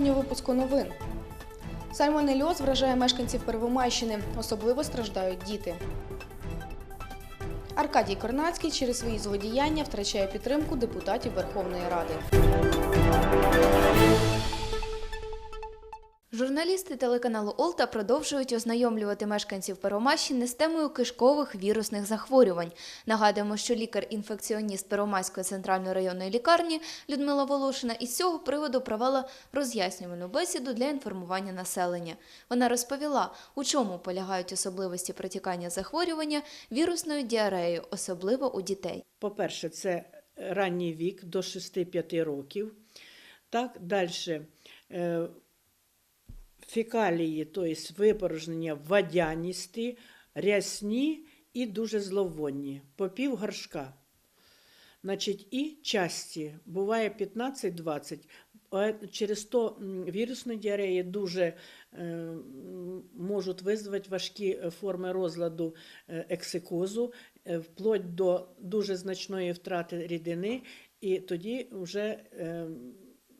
Сьогодні у випуску новин. Сальмонельоз вражає мешканців Первомайщини. Особливо страждають діти. Аркадій Корнацький через свої злодіяння втрачає підтримку депутатів Верховної Ради. Журналісти телеканалу Олта продовжують ознайомлювати мешканців Первомайщини з темою кишкових вірусних захворювань. Нагадуємо, що лікар-інфекціоніст Первомайської центральної районної лікарні Людмила Волошина із цього приводу провела роз'яснювальну бесіду для інформування населення. Вона розповіла, у чому полягають особливості протікання захворювання вірусною діареєю, особливо у дітей. По-перше, це ранній вік до 6-5 років. Так, далі фекалії, тобто випорожнення водяністі, рясні і дуже зловонні, по пів горшка. Значить, і часті буває 15-20. Через то вірусні діареї дуже е, можуть визвати важкі е, форми розладу е, ексикозу, е, вплоть до дуже значної втрати рідини, і тоді вже е,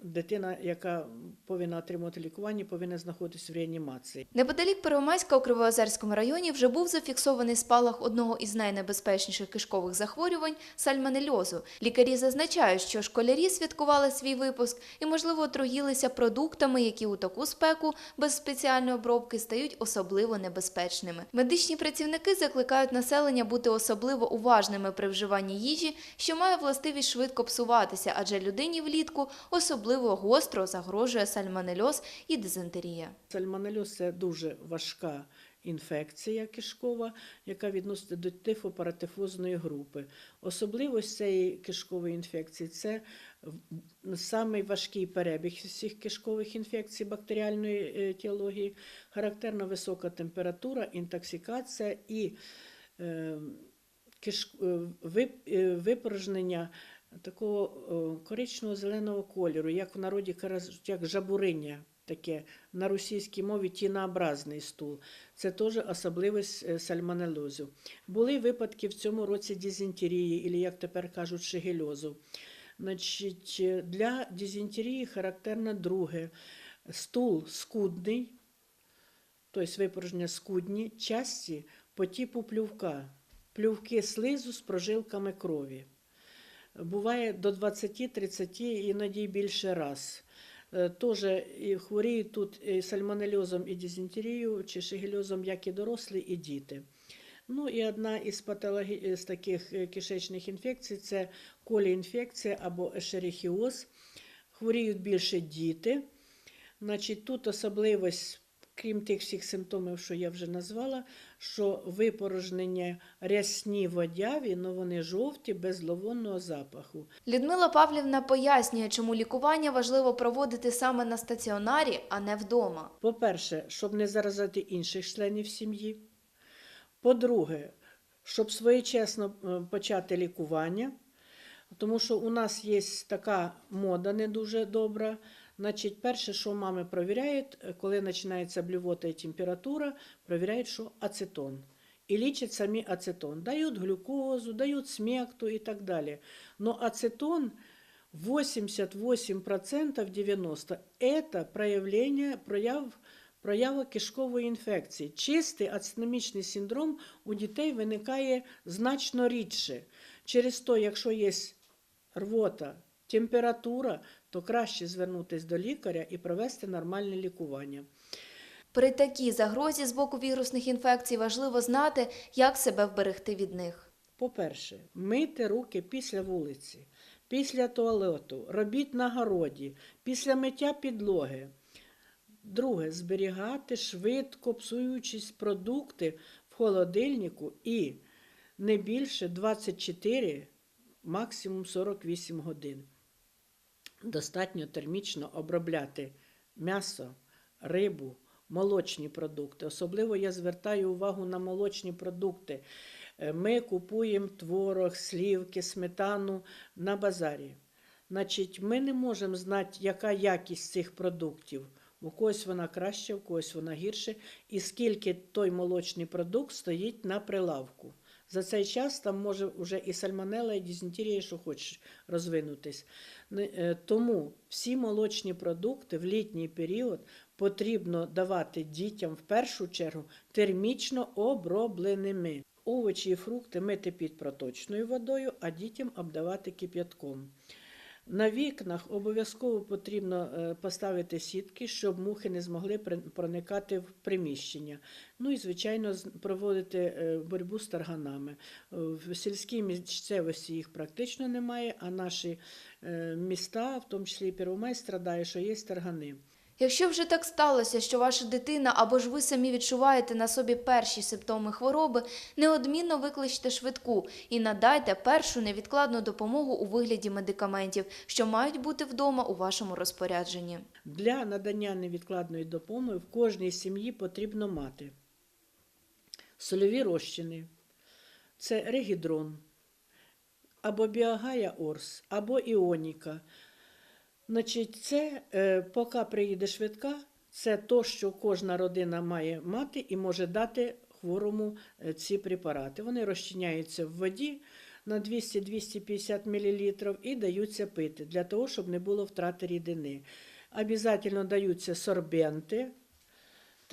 дитина, яка повинна отримувати лікування, повинна знаходитися в реанімації. Неподалік Первомайська у Кривоозерському районі вже був зафіксований спалах одного із найнебезпечніших кишкових захворювань сальмонельозу. Лікарі зазначають, що школярі святкували свій випуск і, можливо, отруїлися продуктами, які у таку спеку без спеціальної обробки стають особливо небезпечними. Медичні працівники закликають населення бути особливо уважними при вживанні їжі, що має властивість швидко псуватися, адже людині влітку особливо гостро загрожує сальмонельоз і дизентерія. Сальмонельоз – це дуже важка інфекція кишкова, яка відноситься до тифопаратифозної групи. Особливість цієї кишкової інфекції це самий важкий перебіг всіх кишкових інфекцій бактеріальної е, етіології, характерна висока температура, інтоксикація і е, е, випорожнення такого е, коричневого зеленого кольору, як в народі як жабуриння. Таке на російській мові тінообразний стул. Це теж особливість е, сальмонелозу. Були випадки в цьому році дизентерії, або, як тепер кажуть, шигельозу. Значить, е, для дизентерії характерно друге. Стул скудний, тобто випорожнення скудні, часті по типу плювка. Плювки слизу з прожилками крові. Буває до 20-30, іноді більше раз. Е, і хворіють тут і сальмонельозом і дизентерією, чи шигельозом, як і дорослі, і діти. Ну і одна із патологій з таких е, кишечних інфекцій це коліінфекція або ешерихіоз. Хворіють більше діти. Значить, тут особливість, крім тих всіх симптомів, що я вже назвала, що випорожнення рясні водяві, але вони жовті, без зловонного запаху. Людмила Павлівна пояснює, чому лікування важливо проводити саме на стаціонарі, а не вдома. По-перше, щоб не заразити інших членів сім'ї. По-друге, щоб своєчасно е, почати лікування, тому що у нас є така мода не дуже добра. Значить, перше, що мами провіряють, е, коли починається блювота і температура, провіряють, що ацетон. І лічать самі ацетон. Дають глюкозу, дають смекту і так далі. Но ацетон 88% 90% это проявление, прояв, проява кишкової інфекції. Чистий ацетономічний синдром у дітей виникає значно рідше. Через то, якщо є рвота, температура, то краще звернутися до лікаря і провести нормальне лікування. При такій загрозі з боку вірусних інфекцій важливо знати, як себе вберегти від них. По-перше, мити руки після вулиці, після туалету, робіть на городі, після миття підлоги. Друге, зберігати швидко псуючись продукти в холодильнику і не більше 24, максимум 48 годин. Достатньо термічно обробляти м'ясо, рибу, молочні продукти. Особливо я звертаю увагу на молочні продукти. Е, Ми купуємо творог, слівки, сметану на базарі. Значить, ми не можемо знати, яка якість цих продуктів. У когось вона краща, у когось вона гірше, і скільки той молочний продукт стоїть на прилавку. За цей час там може вже і сальмонела, і дізентерія, що хочеш розвинутись. Е, Тому всі молочні продукти в літній період потрібно давати дітям в першу чергу термічно обробленими. Овочі і фрукти мити під проточною водою, а дітям обдавати кип'ятком. На вікнах обов'язково потрібно е, поставити сітки, щоб мухи не змогли проникати в приміщення. Ну і, звичайно, проводити е, боротьбу з тарганами. В сільській місцевості їх практично немає, а наші е, міста, в тому числі і Первомай, страдає, що є таргани. Якщо вже так сталося, що ваша дитина або ж ви самі відчуваєте на собі перші симптоми хвороби, неодмінно викличте швидку і надайте першу невідкладну допомогу у вигляді медикаментів, що мають бути вдома у вашому розпорядженні. Для надання невідкладної допомоги в кожній сім'ї потрібно мати сольові розчини, це регідрон, або біогая орс, або іоніка. Значить, це е, поки приїде швидка, це то, що кожна родина має мати і може дати хворому е, ці препарати. Вони розчиняються в воді на 200-250 мл і даються пити для того, щоб не було втрати рідини. Обязательно даються сорбенти.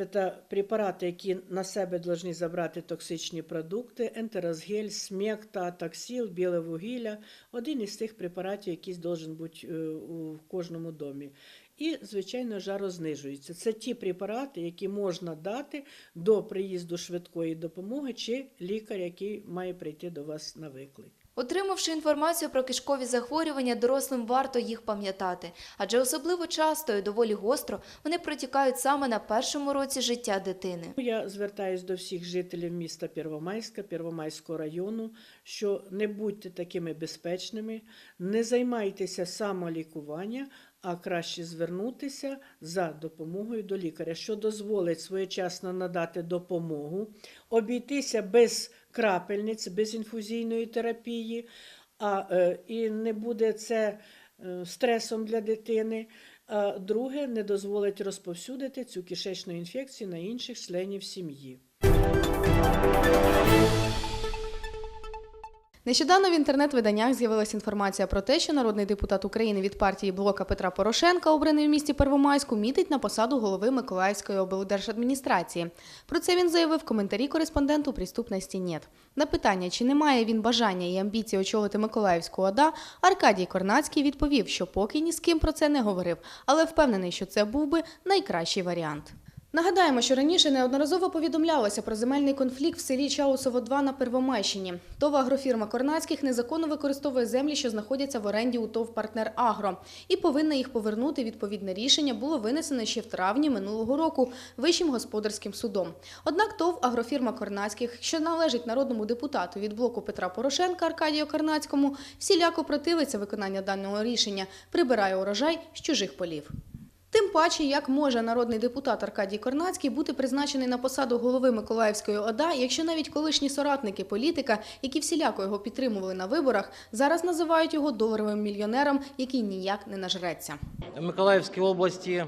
Це препарати, які на себе повинні забрати токсичні продукти, ентерозгель, смекта, таксіл, біле вугілля. Один із тих препаратів, який должен бути е, у кожному домі. І, звичайно, жарознижується. Це ті препарати, які можна дати до приїзду швидкої допомоги чи лікар, який має прийти до вас на виклик. Отримавши інформацію про кишкові захворювання, дорослим варто їх пам'ятати, адже особливо часто і доволі гостро вони протікають саме на першому році життя дитини. Я звертаюся до всіх жителів міста Первомайська, Первомайського району, що не будьте такими безпечними, не займайтеся самолікуванням, а краще звернутися за допомогою до лікаря, що дозволить своєчасно надати допомогу, обійтися без крапельниць, без інфузійної терапії, а, е, і не буде це е, стресом для дитини. А друге, не дозволить розповсюдити цю кишечну інфекцію на інших членів сім'ї. Нещодавно в інтернет-виданнях з'явилася інформація про те, що народний депутат України від партії Блока Петра Порошенка, обраний в місті Первомайську, мітить на посаду голови Миколаївської облдержадміністрації. Про це він заявив в коментарі кореспонденту «Приступності нет». На питання, чи не має він бажання і амбіції очолити Миколаївську ОДА, Аркадій Корнацький відповів, що поки ні з ким про це не говорив, але впевнений, що це був би найкращий варіант. Нагадаємо, що раніше неодноразово повідомлялося про земельний конфлікт в селі Чаусово 2 на Первомайщині. ТОВ агрофірма Корнацьких незаконно використовує землі, що знаходяться в оренді у ТОВ Партнер Агро, і повинна їх повернути. Відповідне рішення було винесено ще в травні минулого року Вищим господарським судом. Однак ТОВ агрофірма Корнацьких, що належить народному депутату від блоку Петра Порошенка Аркадію Корнацькому, всіляко противиться виконання даного рішення, прибирає урожай з чужих полів. Тим паче, як може народний депутат Аркадій Корнацький бути призначений на посаду голови Миколаївської ОДА, якщо навіть колишні соратники політика, які всіляко його підтримували на виборах, зараз називають його доларовим мільйонером, який ніяк не нажреться. В Миколаївській області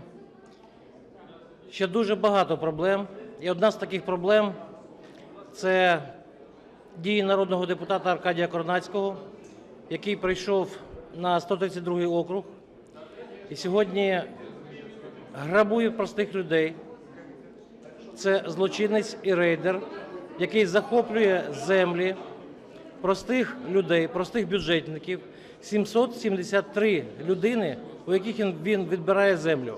ще дуже багато проблем. І одна з таких проблем це дії народного депутата Аркадія Корнацького, який прийшов на 132 округ і сьогодні грабує простих людей. Це злочинець і рейдер, який захоплює землі простих людей, простих бюджетників, 773 людини, у яких він- відбирає землю.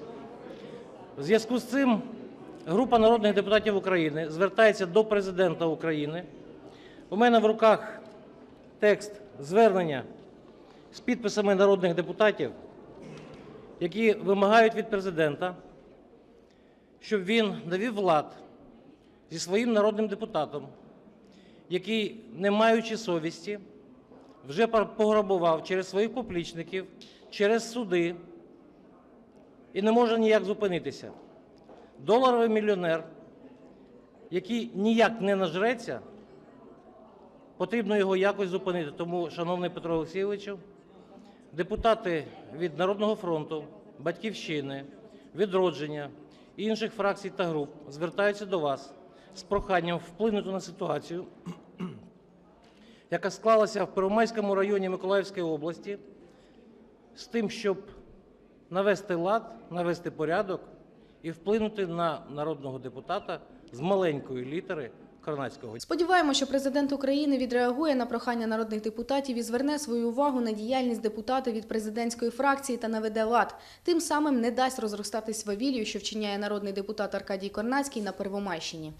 В зв'язку з цим група народних депутатів України звертається до президента України. У мене в руках текст звернення з підписами народних депутатів, які вимагають від президента, щоб він навів лад зі своїм народним депутатом, який, не маючи совісті, вже пограбував через своїх поплічників, через суди і не може ніяк зупинитися. Доларовий мільйонер, який ніяк не нажреться, потрібно його якось зупинити. Тому, шановний Петро Олексійовичу, депутати від Народного фронту, Батьківщини, Відродження інших фракцій та груп звертаються до вас з проханням вплинути на ситуацію яка склалася в Первомайському районі Миколаївської області, з тим, щоб навести лад, навести порядок і вплинути на народного депутата з маленької літери Карнацького. Сподіваємося, що президент України відреагує на прохання народних депутатів і зверне свою увагу на діяльність депутата від президентської фракції та наведе лад. Тим самим не дасть розростатись свавілію, що вчиняє народний депутат Аркадій Корнацький на Первомайщині.